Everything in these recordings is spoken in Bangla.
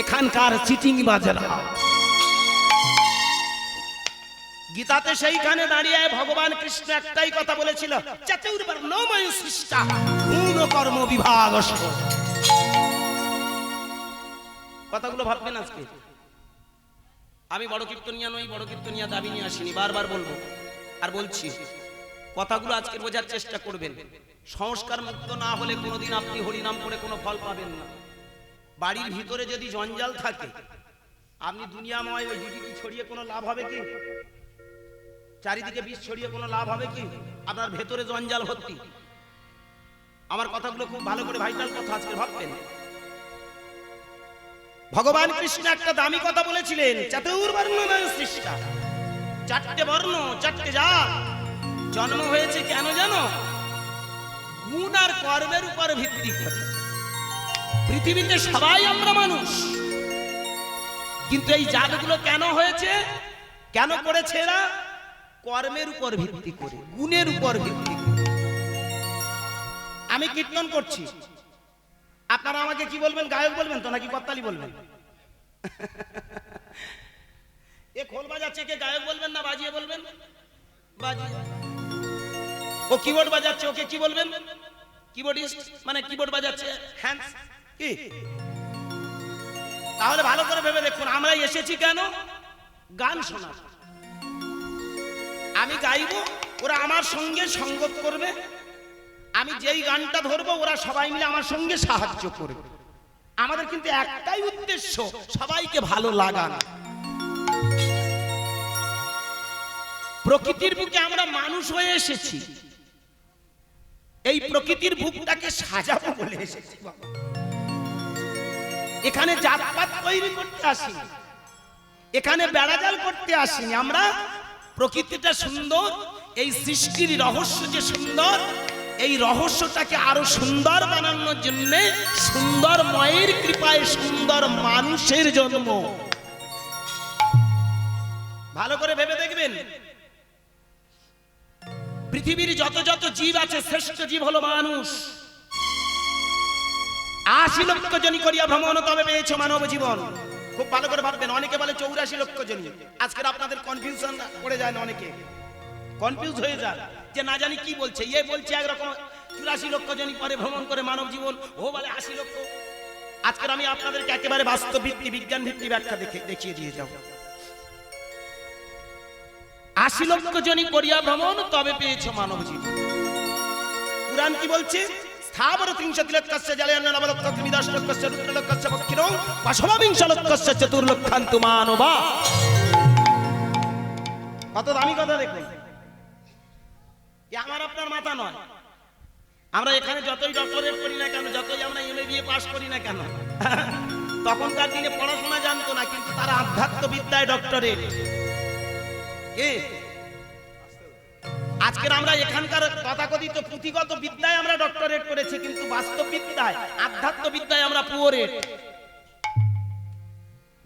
এখানকার চিটিং বাজরা। গীতাতে সেইখানে দাঁড়িয়ে ভগবান কৃষ্ণ একটাই কথা বলেছিল কথাগুলো ভাববেন আজকে? আমি বড় কীর্তনিয়া নই, বড় কীর্তনিয়া দাবি নিয়ে আসিনি, বারবার বলব। আর বলছি, কথাগুলো আজকে বোঝার চেষ্টা করবেন। সংস্কার মুক্ত না হলে কোনোদিন আপনি হরিনাম করে কোনো ফল পাবেন না। বাড়ির ভিতরে যদি জঞ্জাল থাকে, আপনি দুনিয়াময় ওই ডিডিটি ছড়িয়ে কোনো লাভ হবে কি? চারিদিকে বিষ ছড়িয়ে কোনো লাভ হবে কি? আপনার ভেতরে জঞ্জাল ভর্তি আমার কথাগুলো খুব ভালো করে ভাইটাল কথা আজকে ভাববেন। ভগবান কৃষ্ণ একটা দামি কথা বলেছিলেন, চাতুর্বর্ণময় সৃষ্টা। চারটে বর্ণ, চারটে জাত। জন্ম হয়েছে কেন জানো? গুণ আর কর্মের উপর ভিত্তি করে। পৃথিবীতে সবাই আমরা মানুষ। কিন্তু এই জাতগুলো কেন হয়েছে? কেন করেছে এরা? কর্মের উপর ভিত্তি করে, গুণের উপর ভিত্তি করে। আমি কীর্তন করছি। আপনারা আমাকে কি বলবেন, গায়ক বলবেন তো, নাকি কত্তালি বলবেন? এ খোল বাজাচ্ছে কে, গায়ক বলবেন না, বাজিয়ে বলবেন? বাজিয়ে। ও কিবোর্ড বাজাচ্ছে, ওকে কি বলবেন? কিবোর্ডিস্ট মানে কিবোর্ড বাজাচ্ছে। হ্যান্ডস কি? তাহলে ভালো করে ভেবে দেখুন, আমরা এসেছি কেন? গান শোনা আমি গাইবো, ওরা আমার সঙ্গে সঙ্গত করবে। আমি যেই গানটা ধরবো, ওরা সবাই মিলে আমার সঙ্গে সাহায্য করবে। আমাদের কিন্তু একটাই উদ্দেশ্য, সবাইকে ভালো লাগানো। প্রকৃতির বুকে আমরা মানুষ হয়ে এসেছি। এই প্রকৃতির বুকটাকে সাজাবো বলে এসেছি বাবা। এখানে জাতপাত তৈরি করতে আসিনি। এখানে বেড়াজাল করতে আসিনি। আমরা প্রকৃতিটা সুন্দর, এই সৃষ্টির রহস্য যে সুন্দর, এই রহস্যটাকে আরও সুন্দর বানানোর জন্য সুন্দর ময়ের কৃপায় সুন্দর মানুষের জন্ম। ভালো করে ভেবে দেখবেন। পৃথিবীর যত যত জীব আছে, শ্রেষ্ঠ জীব হলো মানুষ। আশি লক্ষ জনি করিয়া ভ্রমণ তবে পেয়েছ মানব জীবন। খুব ভালো করে ভাববেন, অনেকে বলে চৌরাশি লক্ষ জনি। আজকের আপনাদের কনফিউশন পড়ে যায় না অনেকে। কনফিউজ হয়ে যায় যে না জানি কি বলছে ইয়ে বলছে একরকম চুরাশি লক্ষ জনি পরে ভ্রমণ করে মানব জীবন, ও বলে আশি লক্ষ। আজকের আমি আপনাদেরকে একেবারে বাস্তব ভিত্তি, বিজ্ঞান ভিত্তি ব্যাখ্যা দেখে, দেখিয়ে দিয়ে যাব। আশি লক্ষ জনি করিয়া ভ্রমণ তবে পেয়েছ মানব জীবন। পুরাণ কি বলছে? লক্ষস্য রুদ্র লক্ষস্য পক্ষিণো পাশবিংশ লক্ষস্য চতুর্লক্ষান্তু মানবা কত দামি কথা দেখুন। আমার আপনার মাথা নয়। আমরা এখানে যতই ডক্টরেট করি না কেন, যতই আমরা এমএ বিএ পাস করি না কেন, তখনকার দিনে পড়াশোনা জানতো না, কিন্তু তারা আধ্যাত্ম বিদ্যায় ডক্টরেট কে? আজকের আমরা এখানকার তথাকথিত পুঁথিগত বিদ্যায় আমরা ডক্টরেট করেছি, কিন্তু বাস্তব বিদ্যায় আধ্যাত্ম বিদ্যায় আমরা পুয়োরেট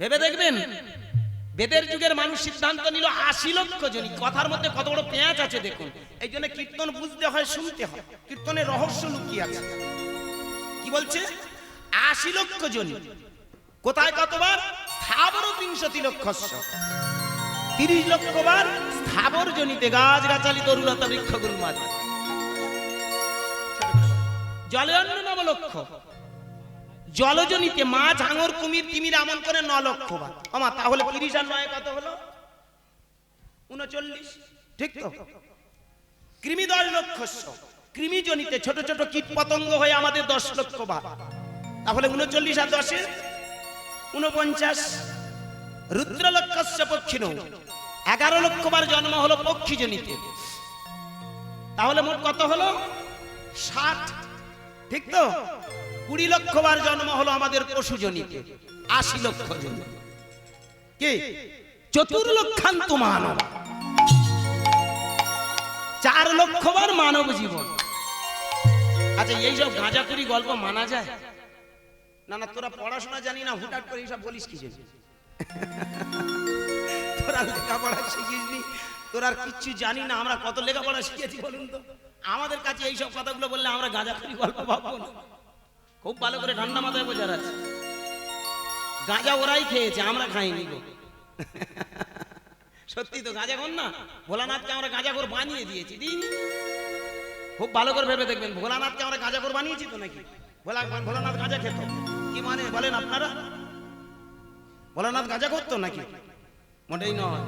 ভেবে দেখবেন? বেদের যুগের মানুষ সিদ্ধান্ত নিল আশি লক্ষ জনই। কথার মধ্যে কত বড় পেঁয়াজ আছে দেখুন। এই জন্য কীর্তন বুঝতে হয়, শুনতে হয়। কীর্তনের রহস্য লুকিয়ে আছে। কি বলছে? আশি লক্ষ জনই। কোথায় কতবার? স্থাবর বিংশতি লক্ষস্য তিরিশ লক্ষ বার স্থাবর জনিতে গাছ গাছালি তরুলতা বৃক্ষগুলো মাঝে। জলে অন্য নব লক্ষ জলজনিতে মাছ, আঙর, কুমির, তিমির আমন করে ন লক্ষ বার। আমা, তাহলে তিরিশ আর নয় কত হলো? উনচল্লিশ। ঠিক তো? কৃমি দশ লক্ষ কৃমি জনিতে ছোট ছোট কীট পতঙ্গ হয়ে আমাদের দশ লক্ষ বার। তাহলে উনচল্লিশ আর দশে উনপঞ্চাশ। রুদ্র লক্ষস্য পক্ষিণ এগারো লক্ষ বার জন্ম হলো পক্ষী জনিতে তাহলে মোট কত হলো? ষাট। ঠিক তো? কুড়ি লক্ষ বার জন্ম হলো আমাদের পশু জনিতে আশি লক্ষ জন কি? চতুর্লক্ষান্ত মানব। চার লক্ষ বার মানব জীবন। আচ্ছা এই সব গাঁজাখুরি গল্প মানা যায়? না না, তোরা পড়াশোনা জানি না হুটাট করে এইসব বলিস কি জন্য? তোরা লেখাপড়া শিখিসনি? তোরা আর কিচ্ছু জানি না, আমরা কত লেখাপড়া শিখেছি বলুন তো? আমাদের কাছে এইসব কথাগুলো বললে আমরা গাঁজা খালি গল্প ভাববো না। খুব ভালো করে ঠান্ডা মাথায় বোঝার আছে। গাঁজা ওরাই খেয়েছে, আমরা খাইনি গো। সত্যি তো গাঁজা খোর না? ভোলানাথকে আমরা গাঁজা খোর বানিয়ে দিয়েছি দিইনি খুব ভালো করে ভেবে দেখবেন, ভোলানাথকে আমরা গাঁজা খোর বানিয়েছি তো নাকি? ভোলা, ভোলানাথ গাঁজা খেত। কি মানে বলেন আপনারা? ভোলানাথ গাঁজা করতো নাকি? মোটেই নয়।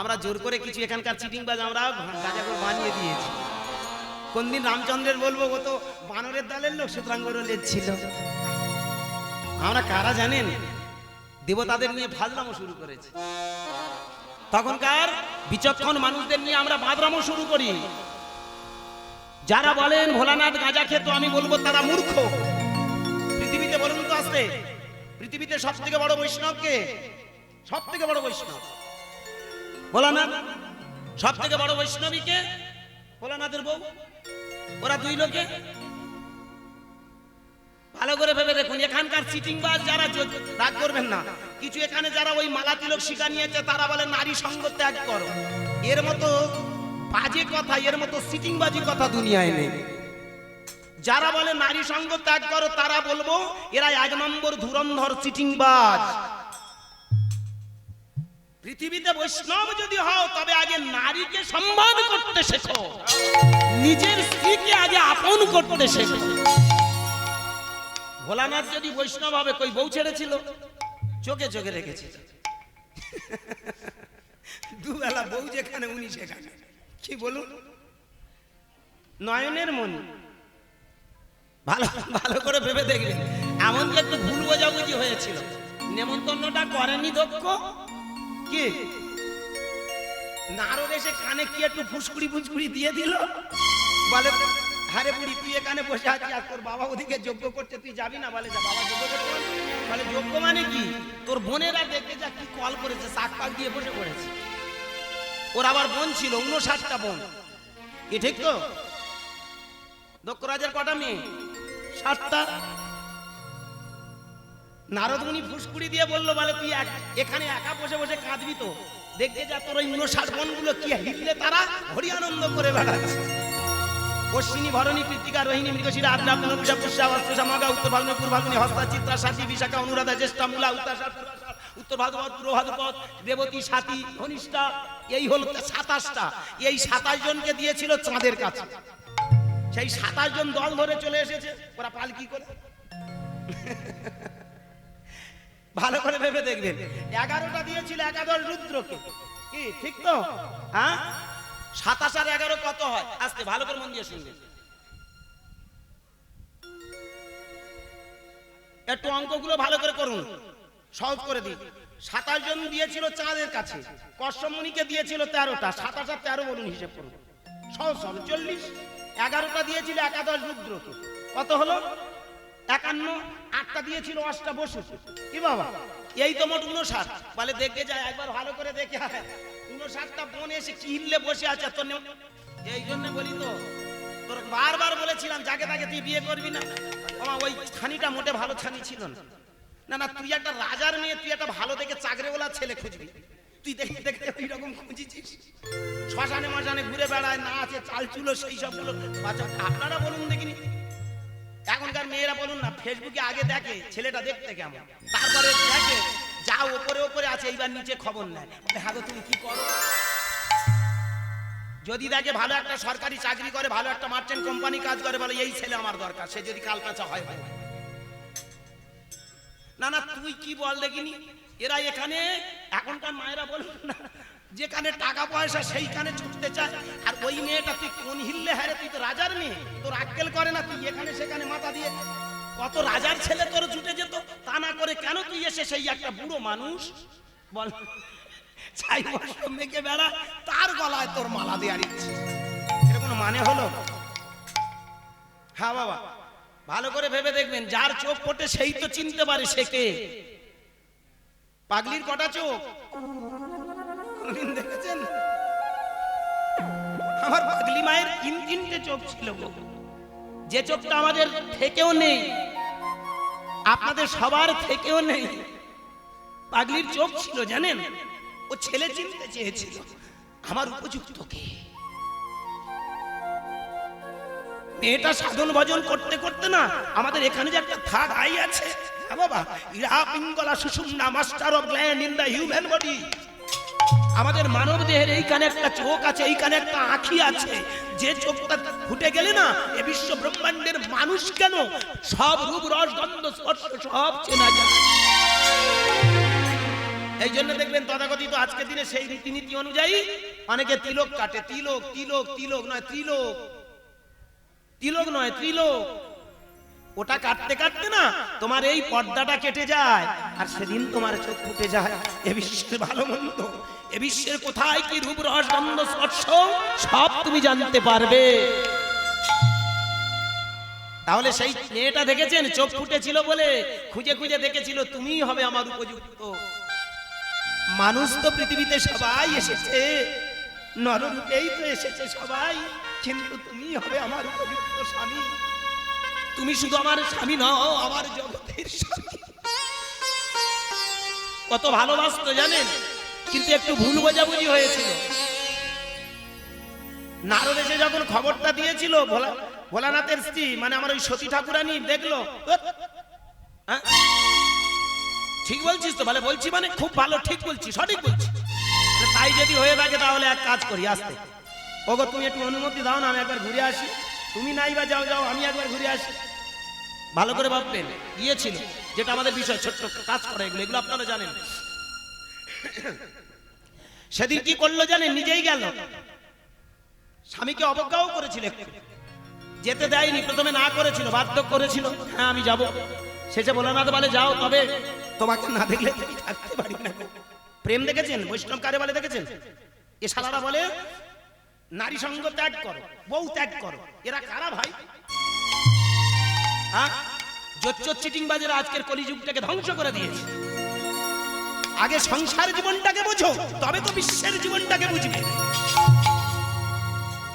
আমরা জোর করে কিছু এখানকার চিটিংবাজ আমরা গাঁজা খোর বানিয়ে দিয়েছি। কোন দিন রামচন্দ্রের বলব, ও তো বানরের দলের লোক, সুতরাং ছিল। আমরা কারা জানেন? দেবতাদের নিয়ে ফাজলামো শুরু করেছি। তখনকার বিচক্ষণ মানুষদের নিয়ে আমরা বাদরামো শুরু করি। যারা বলেন, ভোলানাথ গাঁজা খেত, আমি বলব তারা মূর্খ। পৃথিবীতে বলুন তো আসতে, পৃথিবীতে সব থেকে বড় বৈষ্ণবকে সব থেকে বড় বৈষ্ণব। ভোলানাথ সব থেকে বড় বৈষ্ণবীকে ভোলানাথের বউ। ওরা দুই লোকে। ভালো করে ভেবে দেখুন, এখানকার সিটিং বাস যারা রাগ করবেন না। কিছু এখানে যারা ওই মালা তিলক শিখা নিয়েছে, তারা বলে, নারী সঙ্গ ত্যাগ করো। এর মতো বাজে কথা, এর মতো সিটিং বাজি কথা দুনিয়ায় নেই। যারা বলে, নারী সঙ্গ ত্যাগ করো, তারা বলব এরা এক নম্বর ধুরন্ধর সিটিং বাজ পৃথিবীতে বৈষ্ণব যদি হও, তবে আগে নারীকে সম্মান করতে শেখো। নিজের স্ত্রীকে আগে আপন করতে শেখো। ভোলানাথ যদি বৈষ্ণব হবে, কই বউ ছেড়েছিল? চোখে চোখে রেখেছে। দুবেলা বউ যেখানে, উনি সেখানে। কি বলুন? নয়নের মন ভালো ভালো করে ভেবে দেখবেন। এমন যে একটু ভুল বোঝাবুঝি হয়েছিল। নেমন্তন্নটা করেনি দক্ষ। কি? নারদ এসে কানে কি একটু ফুসকুড়ি ফুসকুড়ি দিয়ে দিল? বলে হারে বুড়ি, তুই এখানে বসে আছিস আর তোর বাবা ওদিকে যজ্ঞ করছে, তুই যাবি না? বলে, যা, বাবা যজ্ঞ করতে বলে। যজ্ঞ মানে কি? তোর বোনেরা দেখে যা কি কল করেছে, শাক পাক দিয়ে বসে পড়েছে। ওর আবার বোন ছিল উনষাটটা বোন। কি ঠিক তো? দক্ষ রাজার কটা মেয়ে? সাতটা। নারদমুনি ফুসকুড়ি দিয়ে বলল, বলে, তুই এখানে একা বসে বসে কাঁদবি তো। দেখতে যা তোর ওই উনষাট বনগুলো কি হিললে তারা হরি আনন্দ করে বেড়াচ্ছে। অশ্বিনী ভরণী কৃতিকা রোহিণী মৃগশিরা আদ্রা মগা, উত্তর ভাগ্নে পূর্ব ভাগ্নে হস্তা, চিত্রা, সাথী, বিশাখা, অনুরাধা, জ্যেষ্ঠা, মূলা উত্তর ভাদ্রপদ পূর্ব রেবতী, সাথী, ধনিষ্ঠা, এই হল সাতাশটা। এই সাতাশ জনকে দিয়েছিল চাঁদের কাছে। সেই সাতাশ জন দল ধরে চলে এসেছে। ওরা পালকি করে? ভালো করে ভেবে দেখবেন। এগারোটা দিয়েছিল একাদশ রুদ্রকে। কি, ঠিক তো? হ্যাঁ? সাতাশ আর এগারো কত হয়? আস্তে, ভালো করে মন দিয়ে শুনবেন। একটু অঙ্কগুলো ভালো করে করুন। সহজ করে দিই। সাতাশ জন দিয়েছিল চাঁদের কাছে। কশ্যমণিকে দিয়েছিল তেরোটা। সাতাশ আর তেরো বলুন হিসেব করুন। সহজ সহজ। চল্লিশ। এগারোটা দিয়েছিল একাদশ রুদ্রকে। কত হলো? একান্ন, আটটা দিয়েছিল, অষ্টা বসু কি বাবা? এই তো মোট উনষাট। বলে দেখে যায় একবার ভালো করে দেখে উনষাটটা বোন এসে কি হিললে বসে আছে, তোর এই জন্য বলি তো, তোর বারবার বলেছিলাম, যাকে তাকে তুই বিয়ে করবি না। আমার ওই ছানিটা মোটে ভালো ছানি ছিল না। না না, তুই একটা রাজার মেয়ে, তুই একটা ভালো দেখে চাকরিওয়ালা ছেলে খুঁজবি। তুই দেখে দেখে ওই রকম খুঁজিছিস। শ্মশানে মশানে ঘুরে বেড়ায়, না আছে চাল চুলো সেই সবগুলো। আচ্ছা আপনারা বলুন দেখিনি। এখনকার মেয়েরা বলুন না ফেসবুকে আগে দেখে ছেলেটা দেখতে কেমন? তারপরে দেখে যা ওপরে ওপরে আছে, এইবার নিচে খবর নেয়। হ্যাঁ তুমি কি করো? যদি দেখে ভালো একটা সরকারি চাকরি করে, ভালো একটা মার্চেন্ট কোম্পানি কাজ করে, বলে, এই ছেলে আমার দরকার, সে যদি কাল কাঁচা হয় হয়। না না, তুই কি বল দেখিনি? এরা এখানে, এখনকার মায়েরা বলুন না যেখানে টাকা পয়সা সেইখানে ছুটতে চায়। আর ওই মেয়েটা তুই কোন হিললে? হারে তুই তো রাজার মেয়ে। তোর আক্কেল করে না, তুই এখানে সেখানে মাথা দিয়ে। কত রাজার ছেলে তোর ছুটে যেত? তা না করে কেন তুই এসে সেই একটা বুড়ো মানুষ? বল। চাই বছর মেঘে বেড়া। তার গলায় তোর মালা দেওয়ার ইচ্ছে এটা কোনো মানে হলো? হ্যাঁ বাবা। ভালো করে ভেবে দেখবেন, যার চোখ পড়ে সেই তো চিনতে পারে সে কে। পাগলির কটা চোখ? কোনদিন দেখেছেন আমার পাগলি মায়ের তিন তিনটে চোখ ছিল। যে চোখটা আমাদের থেকেও নেই, আপনাদের সবার থেকেও নেই, পাগলির চোখ ছিল, জানেন? ও ছেলে চিনতে চেয়েছিল, আমার উপযুক্ত কে? মেয়েটা সাধন ভজন করতে করতে না, আমাদের এখানে যে একটা থার্ড আই আছে হ্যাঁ বাবা, ইরা পিঙ্গলা সুষুম্না, master of gland in the human body. আমাদের মানব দেহের এইখানে একটা চোখ আছে, এইখানে একটা আঁখি আছে। যে চোখটা ফুটে গেলে না, এ বিশ্ব ব্রহ্মাণ্ডের মানুষ কেন? সব রূপ, রস, গন্ধ, স্পর্শ, সব চেনা যায়। এই জন্য দেখবেন তথাকথিত আজকের দিনে সেই রীতিনীতি অনুযায়ী অনেকে তিলক কাটে। তিলক তিলক তিলক নয়, ত্রিলোক। তিলক নয়, ত্রিলোক। ওটা কাটতে কাটতে না, তোমার এই পর্দাটা কেটে যায়, আর সেদিন তোমার চোখ ফুটে যায়। এ বিশ্বের ভালো মন্দ, এ বিশ্বের কোথায় কি রূপ রস গন্ধ স্পর্শ, সব তুমি জানতে পারবে। তাহলে সেই মেয়েটা দেখেছেন? চোখ ফুটেছিল বলে খুঁজে খুঁজে দেখেছিল, তুমিই হবে আমার উপযুক্ত। মানুষ তো পৃথিবীতে সবাই এসেছে, নররূপেই তো এসেছে সবাই, কিন্তু তুমি হবে আমার উপযুক্ত স্বামী। তুমি শুধু আমার স্বামী নও, আমার জগতের কত ভালোবাসতো জানেন? কিন্তু একটু ভুল বোঝাবুঝি হয়েছিল। নারদ এসে যখন খবরটা দিয়েছিল, ভোলা, ভোলানাথের স্ত্রী মানে আমার ওই সতী ঠাকুরানি দেখল হ্যাঁ? ঠিক বলছিস তো, বলে বলছি মানে খুব ভালো, ঠিক বলছি, সঠিক বলছি। তাই যদি হয়ে থাকে তাহলে এক কাজ করি, আসতে। ওগো, তুমি একটু অনুমতি দাও না, আমি একবার ঘুরে আসি। তুমি নাই বা যাও যাও, আমি একবার ঘুরে আসি। ভালো করে ভাববেন গিয়েছিল যেটা আমাদের বিষয়, ছোট্ট কাজ করে এগুলো এগুলো আপনারা জানেন। সেদিন কি করল জানেন? নিজেই গেল। স্বামীকে অবজ্ঞাও করেছিল যেতে দেয়নি, প্রথমে না করেছিল, বাধ্য করেছিল হ্যাঁ আমি যাব। শেষে ভোলানাথ বলে, যাও, তবে তোমাকে না দেখলে থাকতে পারি না। প্রেম দেখেছেন? বৈষ্ণব কারে বলে দেখেছেন? এ শালারা বলে নারী সঙ্গ ত্যাগ করো, বউ ত্যাগ করো। এরা কারা ভাই? হ্যাঁ? জোচ্চোর চিটিং বাজেরা আজকের কলিযুগটাকে ধ্বংস করে দিয়েছে। আগে সংসার জীবনটাকে বোঝো, তবে তো বিশ্বের জীবনটাকে বুঝবে।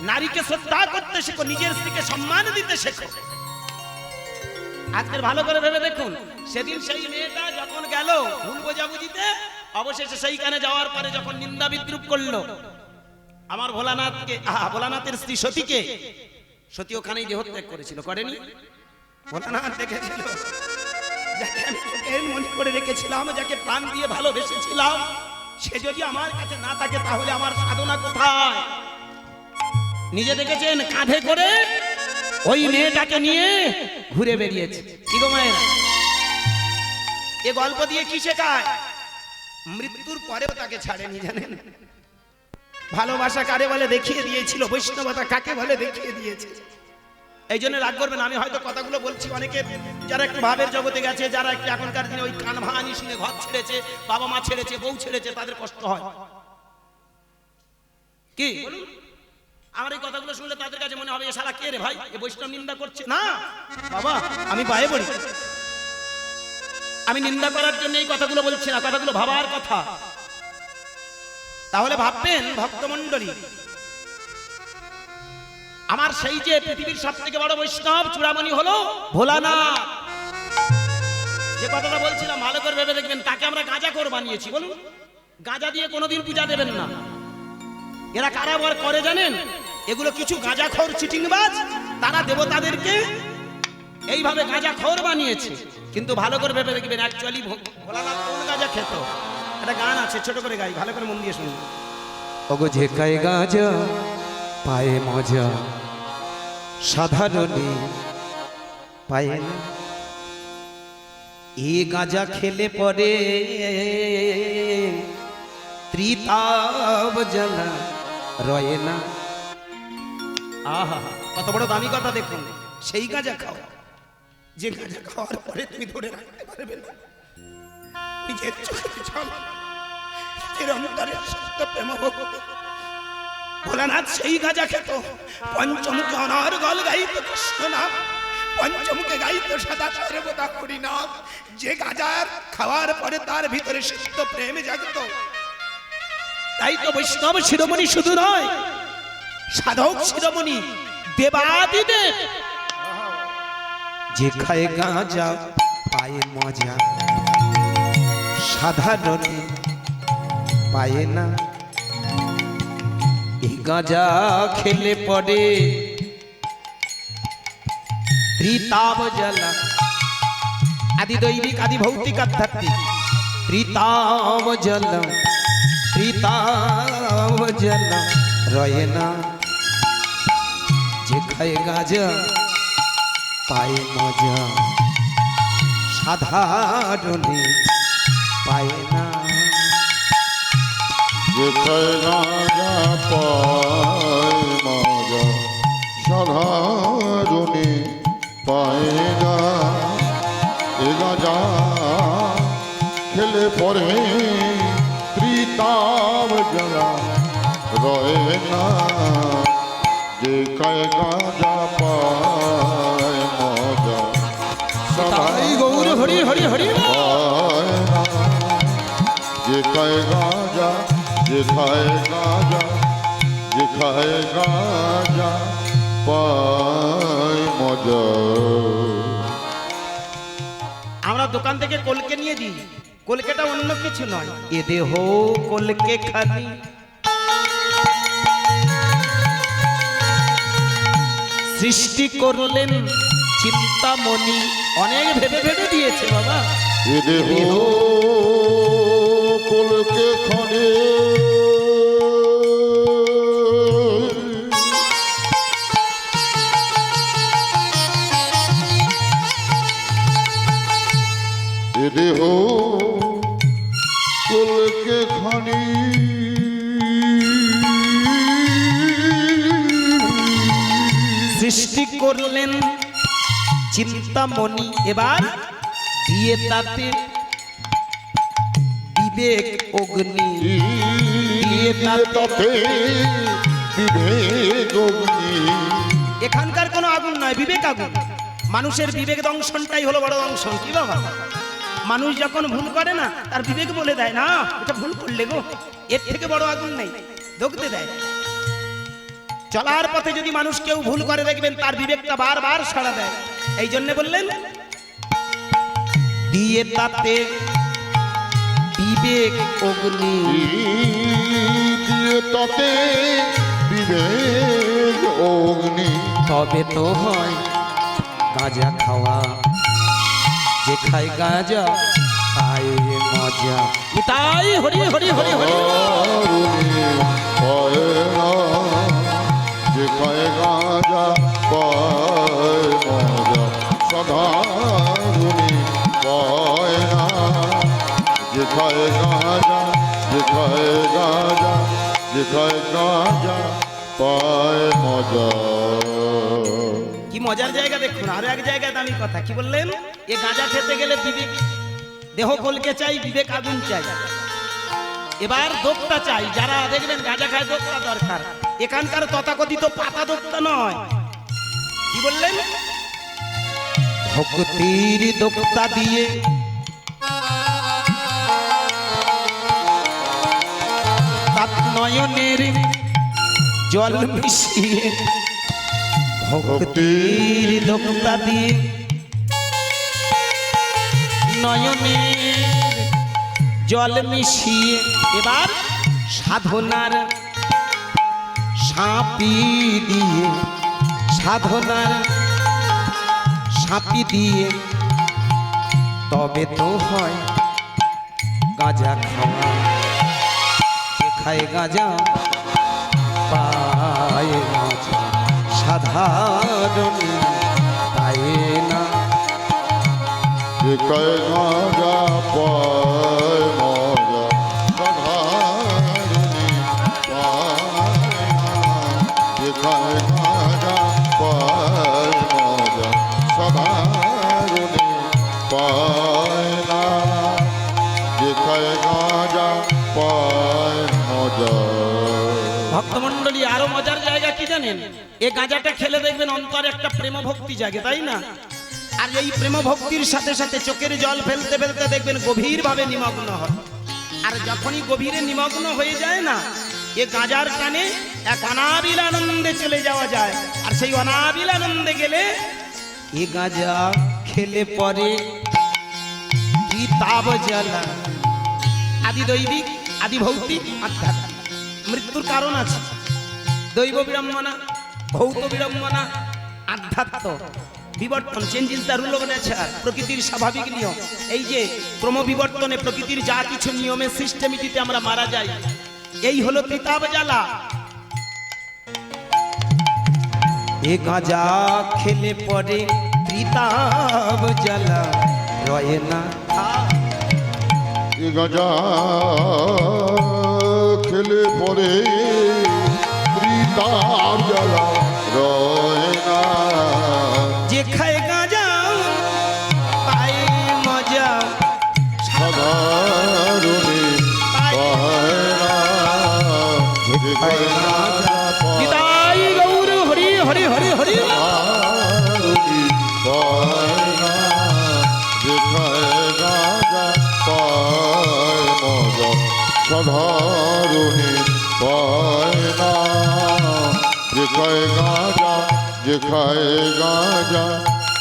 নারীকে শ্রদ্ধা করতে শেখো, নিজের স্ত্রীকে সম্মান দিতে শেখো। আজকের ভালো করে ভেবে দেখুন, সেদিন সেই মেয়েটা যখন গেল, ভুল বোঝাবুঝিতে, অবশেষে সেইখানে যাওয়ার পরে যখন নিন্দা বিদ্রুপ করল আমার ভোলানাথকে আহা ভোলানাথের স্ত্রী সতীকে। সতী ওখানেই দেহত্যাগ করেছিল করেনি? ভোলানাথ দেখেছিল। যাকে আমি চোখের মনে করে রেখেছিলাম যাকে প্রাণ দিয়ে ভালোবেসেছিলাম সে যদি আমার কাছে না থাকে তাহলে আমার সাধনা কোথায়? নিজে দেখেছেন? কাঁধে করে ওই মেয়েটাকে নিয়ে ঘুরে বেরিয়েছে। কি গো মায়েরা? এ গল্প দিয়ে কি শেখায়? মৃত্যুর পরেও তাকে ছাড়েনি জানেন? ভালোবাসা কারে বলে? দেখিয়ে দিয়েছিল। বৈষ্ণবতা কাকে বলে? দেখিয়ে দিয়েছে। এই জন্য রাগ করবেন আমি হয়তো কথাগুলো বলছি অনেকে যারা একটু ভাবের জগতে গেছে, যারা একটু এখনকার দিনে ওই কান ভাঙানি শুনে ঘর ছেড়েছে, বাবা মা ছেড়েছে, বউ ছেড়েছে, তাদের কষ্ট হয়। কি? বলুন আমার এই কথাগুলো শুনলে তাদের কাছে মনে হবে, এ শালা কে রে ভাই? এ বৈষ্ণব নিন্দা করছে। না! বাবা, আমি পায়ে পড়ি। আমি নিন্দা করার জন্য এই কথাগুলো বলছি না। কথাগুলো ভাবার কথা। তাহলে ভাববেন, ভক্তমণ্ডলী, আমার সেই যে পৃথিবীর সব থেকে বড় বৈষ্ণব চূড়ামণি হলো ভোলানাথ। যে কথাটা বলছিলাম, ভালো করে ভেবে দেখবেন, তাকে আমরা গাঁজা কর বানিয়েছি, বলুন। গাঁজা দিয়ে কোনোদিন পূজা দেবেন না। এরা কারা বার করে জানেন? এগুলো কিছু গাঁজাখোর চিটিংবাজ, তারা দেবতাদেরকে এইভাবে গাঁজাখোর বানিয়েছে। কিন্তু ভালো করে ভেবে দেখবেন অ্যাকচুয়ালি ভোলানাথ কোন গাঁজা খেত? একটা গান আছে ছোট করে গাই ভালো করে মন দিয়ে শুনুন। ওগো যে খায় গাঁজা পায়ে মজা। সাধারণে পায়ে এ গাঁজা খেলে পরে ত্রিতাব জ্বালা রয়ে না। আহা কত বড় দামি কথা দেখুন। সেই গাঁজা খাও। যে গাঁজা খাওয়ার পরে তুমি ধরে রাখতে পারবে না। নিজের ভোলানাথ সেই গাঁজা খেত। পঞ্চমুখে গল গাইত কৃষ্ণ নাম পঞ্চমুখে গাইত সদা সর্বদা করি নাম যে গাজার খাওয়ার পরে তার ভিতরে সত্য প্রেম জাগত। তাই তো বৈষ্ণব শিরোমণি শুধু নয়, সাধক শিরোমণি দেবাদিদেব। যে খায় গাঁজা, পায়ে মজা। সাধারণে পায়ে না। এই গাঁজা খেলে পরে ত্রিতাব জ্বালা। আদি দৈবিক আদি ভৌতিক আধ্যাত্মিক। ত্রিতাব জল ত্রিতাব জল রয়ে না। যে খায় গাজা, পায় মজা। সাধারণে পায় না যেথায় রাজা পায় মজা সাধারণে পায় না এ রাজা খেলে পরে ত্রিতাব জলা রয়ে না যে কায় গাজা পায় মজা তাই গৌর হরি হরি হরি যে খায় গাঁজা যে খায় গাঁজা যে খায় গাঁজা পায় মজা। আমরা দোকান থেকে কলকে নিয়ে দিই। কলকেটা অন্য কিছু নয়। এ দেহ কলকে খানি সৃষ্টি করলেন চিন্তামণি। অনেক ভেবে ভেবে দিয়েছে বাবা। এ দেহ কলকে খানে। দেহ কলকে খানি। সৃষ্টি করলেন চিন্তামণি। এবার দিয়ে তাতে বিবেক অগ্নি। এখানকার কোনো আগুন নয় বিবেক আগুন। মানুষের বিবেক দংশনটাই হলো বড় দংশন কি বাবা? মানুষ যখন ভুল করে না তার বিবেক বলে দেয় না এটা ভুল করলে গো এর থেকে বড় আগুন নেই দগতে দেয়। চলার পথে যদি মানুষ কেউ ভুল করে দেখবেন তার বিবেকটা বারবার সাড়া দেয়। এই জন্য বললেন দিয়ে তাতে বিবেক অগ্নি। তাতে বিবেক অগ্নি। তবে তো হয় গাঁজা খাওয়া। যে খায় গাঁজা খায় মজা। তাই হরি হরি হরি হরি। যে খায় গাঁজা পায় মজা। সাধারণে পায় না। যে খায় গাঁজা যে খায় গাঁজা যে গাঁজা পায় মজা কি মজার জায়গা দেখুন আরও এক জায়গায় দামি কথা কি বললেন? এ গাঁজা খেতে গেলে বিবেক দেহ কলকে চাই বিবেক আগুন চাই। এবার দোক্তা চাই যারা দেখবেন গাঁজা খায় দোক্তা দরকার। এখানকার তথাকথিত পাতা দোক্তা নয়। কি বললেন? ভক্তির দোক্তা দিয়ে নয়নের জল মিশিয়ে ভক্তির দোক্তা দিয়ে নয়নের জল মিশিয়ে এবার সাধনার সাপি দিয়ে, সাধনার সাপি দিয়ে তবে তো হয় গাঁজা খাওয়া। খায় গাঁজা পায় মজা সাধারণ পায় না। কয় গাঁজা পায় জানেন? এ গাঁজাটা খেলে দেখবেন অন্তরে একটা প্রেম ভক্তি জাগে, তাই না? আর এই প্রেম ভক্তির সাথে সাথে চোখের জল ফেলতে ফেলতে দেখবেন গভীর ভাবে নিমগ্ন হয়। আর যখনই গভীরে নিমগ্ন হয়ে যায় না, এ গাঁজার টানে এক অনাবিল আনন্দে চলে যাওয়া যায়। আর সেই অনাবিল আনন্দে গেলে এ গাঁজা খেলে পরে আদি দৈবিক, আদি ভৌতিক আধ্যাত্মিক। মৃত্যুর কারণ আছে। দৈব বিড়ম্বনা ভৌত বিড়ম্বনা আধ্যাত্ম বিবর্তন change is the rule of nature প্রকৃতির স্বাভাবিক নিয়ম। এই যে ক্রমবিবর্তনে প্রকৃতির যা কিছু নিয়মের সিস্টেমিটিতে আমরা মারা যাই এই হলো কিতাব জ্বালা। এ গাঁজা খেলে পরে ত্রিতাব জ্বালা রয়ে না এ গাজা খেলে পরে ত্রিতাপ জ্বালা রয় না যে খায় গাঁজা পায় মজা সাধারণে পায় না যে খায় যে খায় গাঁজা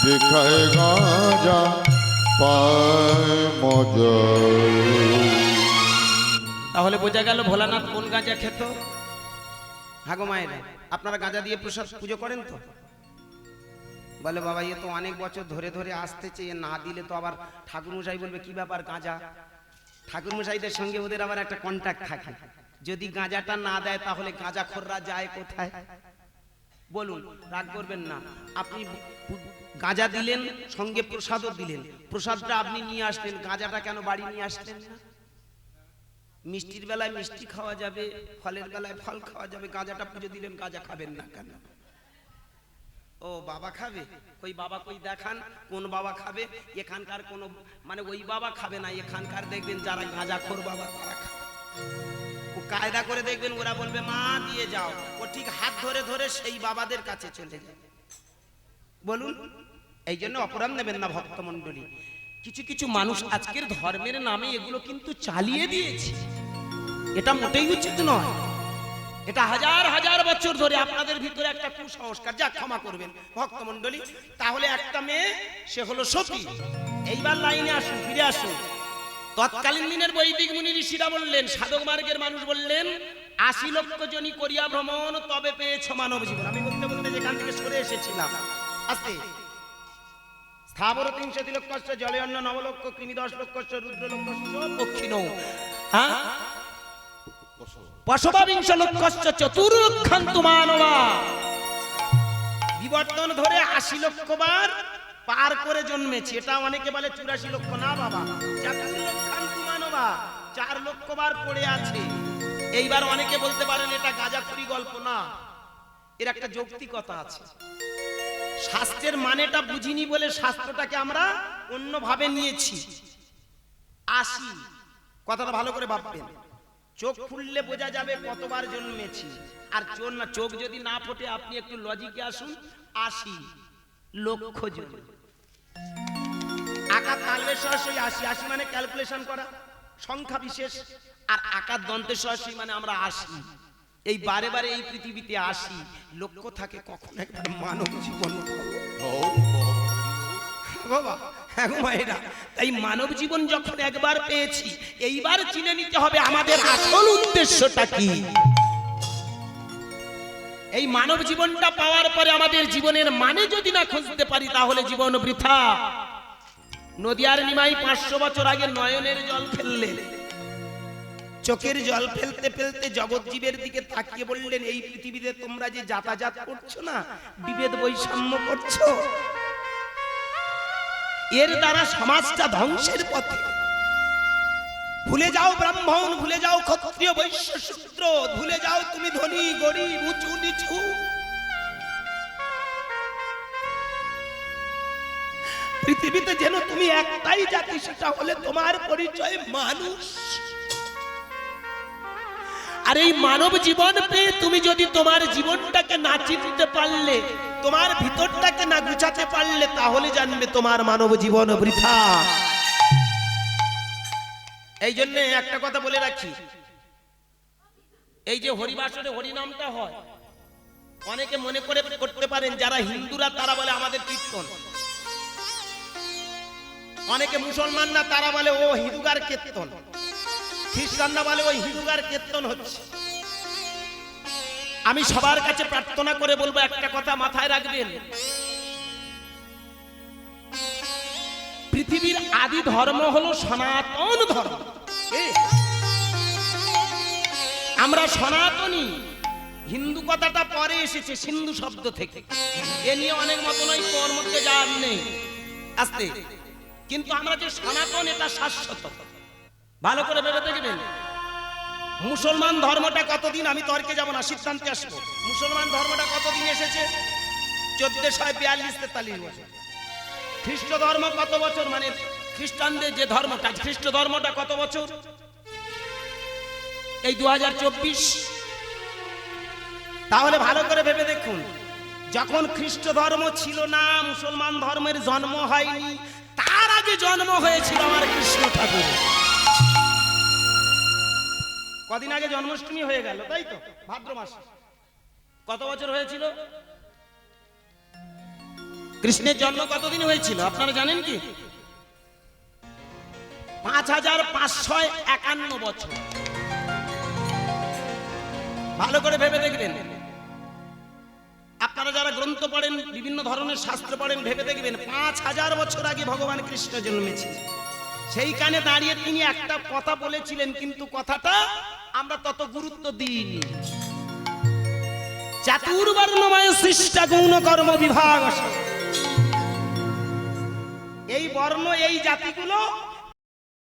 যে খায় গাঁজা পায় মজা। তাহলে বোঝা গেল ভোলানাথ কোন গাঁজা খেত? হাগো মায়েরা আপনারা গাঁজা দিয়ে প্রসাদ পুজো করেন তো? বলে বাবা এ তো অনেক বছর ধরে ধরে আসতেছে এ না দিলে তো আবার ঠাকুরমশাই বলবে কি ব্যাপার গাঁজা? ঠাকুরমশাইদের সঙ্গে ওদের আবার একটা কন্ট্যাক্ট থাকে। যদি গাঁজাটা না দেয় তাহলে গাঁজা খোররা যায় কোথায়? বলুন, রাগ করবেন না। আপনি গাঁজা দিলেন, সঙ্গে প্রসাদও দিলেন। প্রসাদটা আপনি নিয়ে আসলেন, গাঁজাটা কেন বাড়ি নিয়ে আসলেন মিষ্টির বেলায় মিষ্টি খাওয়া যাবে, ফলের বেলায় ফল খাওয়া যাবে, গাঁজাটা পুজো দিলেন, গাঁজা খাবেন না কেন? ও, বাবা খাবে? ওই বাবা কই দেখান, কোন বাবা খাবে? এখানকার কোন মানে ওই বাবা খাবে না, এখানকার দেখবেন যারা গাঁজা খোর বাবা, তারা খাবে। কায়দা করে দেখবেন, ওরা বলবে, মা, দিয়ে যাও। ও ঠিক হাত ধরে ধরে সেই বাবাদের কাছে চলে যায়। বলুন, এই জন্য অপরাধ নেবেন না ভক্তমণ্ডলী কিছু কিছু মানুষ আজকের ধর্মের নামে এগুলো কিন্তু চালিয়ে দিয়েছে। এটা মোটেই উচিত নয়। এটা হাজার হাজার বছর ধরে আপনাদের ভিতরে একটা কুসংস্কার। যা ক্ষমা করবেন ভক্তমণ্ডলী তাহলে একটা মেয়ে, সে হলো সতী। এইবার লাইনে আসুন, ফিরে আসুন। তৎকালীন দিনের বৈদিক মুনি ঋষিরা বললেন, সাধক মার্গের মানুষ বললেন, আশি লক্ষ জনই করিয়া ভ্রমণ তবে পেয়েছ মানব জীবন। আমি বলতে বলতে যেখান থেকে সরে এসেছিলাম, আস্তে। স্থাবর তিনশো লক্ষ জলে অন্য নবলক্ষ, কৃমি দশ লক্ষ রুদ্র লক্ষ দক্ষিণ হ্যাঁ? পশবাবিংশ লক্ষ চতুর্লক্ষান্তু মানবা। বিবর্তন ধরে আশি লক্ষ বার পার করে জন্মেছে। এটা অনেকে বলে চুরাশি লক্ষ। না বাবা চতুর্লক্ষান্তু মানবা চার লক্ষ বার পড়ে আছে। এইবার অনেকে বলতে পারেন, এটা গাজাখুরি গল্প না। এর একটা যৌক্তিকতা আছে। শাস্ত্রের মানেটা বুঝিনি বলে শাস্ত্রটাকে আমরা অন্যভাবে নিয়েছি। আসি, কথাটা ভালো করে ভাববেন। চোখ খুললে বোঝা যাবে কতবার জন্মেছি। আর চোর না, চোখ যদি না ফোটে, আপনি একটু লজিকে আসুন। আসি, লক্ষ জন। আকার তালবে সরাসরি আসি। আসি মানে ক্যালকুলেশন করা। সংখ্যা বিশেষ আর আকার দন্তে সরাসরি মানে আমরা আসি। এই বারে বারে এই পৃথিবীতে আসি। লক্ষ্য থাকে কখন একবার মানব জীবন। বাবা হ্যাঁ তাই মানব জীবন যখন একবার পেয়েছি, এইবার চিনে নিতে হবে আমাদের আসল উদ্দেশ্যটা কি। এই মানব জীবনটা পাওয়ার পরে আমাদের জীবনের মানে যদি না খুঁজতে পারি, তাহলে জীবন বৃথা। নদিয়ার নিমাই পাঁচশো বছর আগে নয়নের জল ফেললেন। চোখের জল ফেলতে ফেলতে জগৎজীবের দিকে তাকিয়ে বললেন, এই পৃথিবীতে তোমরা যে যাতায়াত করছ না, বিভেদ বৈষম্য করছ? এর দ্বারা সমাজটা ধ্বংসের পথে। ভুলে যাও ব্রাহ্মণ, ভুলে যাও ক্ষত্রিয় বৈশ্য শূদ্র, ভুলে যাও তুমি ধনী, গরিব, উঁচু, নিচু। পৃথিবীতে যেন তুমি একটাই জাতি, সেটা হলে তোমার পরিচয় মানুষ। আর এই মানব জীবন পেয়ে তুমি যদি তোমার জীবনটাকে না চিনতে পারলে, তোমার ভিতরটাকে না গুছাতে পারলে, তাহলে জানবে তোমার মানব জীবন বৃথা। এই জন্য একটা কথা বলে রাখি। এই যে হরিবাসরে হরিনামটা হয়, অনেকে মনে করে করতে পারেন, যারা হিন্দুরা, তারা বলে আমাদের কীর্তন। অনেকে মুসলমানরা তারা বলে, ও হিন্দুগার কীর্তন। খ্রিস্টানরা বলে, ওই হিন্দুগার কীর্তন হচ্ছে। আমি সবার কাছে প্রার্থনা করে বলব, একটা কথা মাথায় রাখবেন। পৃথিবীর আদি ধর্ম হলো সনাতন ধর্ম। আমরা সনাতনী। হিন্দু কথাটা পরে এসেছে সিন্ধু শব্দ থেকে। এ নিয়ে অনেক মত নয় তোর মধ্যে যার নেই। আস্তে। কিন্তু আমরা যে সনাতন, এটা শাশ্বত। ভালো করে ভেবে দেখবেন। মুসলমান ধর্মটা কতদিন, আমি তর্কে যাব না, সিদ্ধান্তে আসব। মুসলমান ধর্মটা কতদিন এসেছে? চোদ্দশো বিয়াল্লিশ, তেতাল্লিশ বছর। খ্রিস্ট ধর্ম কত বছর? মানে খ্রিস্টানদের যে ধর্মটা, খ্রিস্ট ধর্মটা কত বছর? এই দু হাজার চব্বিশ। তাহলে ভালো করে ভেবে দেখুন, যখন খ্রিস্ট ধর্ম ছিল না, মুসলমান ধর্মের জন্ম হয়নি আগে জন্ম হয়েছিল আমার কৃষ্ণ ঠাকুর। কদিন আগে জন্মাষ্টমী হয়ে গেল, তাই তো? ভাদ্র মাসে। কত বছর হয়েছিল? কৃষ্ণের জন্ম কতদিন হয়েছিল, আপনারা জানেন কি? পাঁচ হাজার পাঁচশো একান্ন বছর। ভালো করে ভেবে দেখবেন। আপনারা যারা গ্রন্থ পড়েন, বিভিন্ন ধরনের শাস্ত্র পড়েন, ভেবে দেখবেন পাঁচ হাজার বছর আগে ভগবান কৃষ্ণ জন্মেছে। সেইখানে দাঁড়িয়ে তিনি একটা কথা বলেছিলেন, কিন্তু কথাটা আমরা তত গুরুত্ব দিইনি। চাতুর্বর্ণময় সৃষ্টা গৌণ কর্ম বিভাগ। এই বর্ণ, এই জাতিগুলো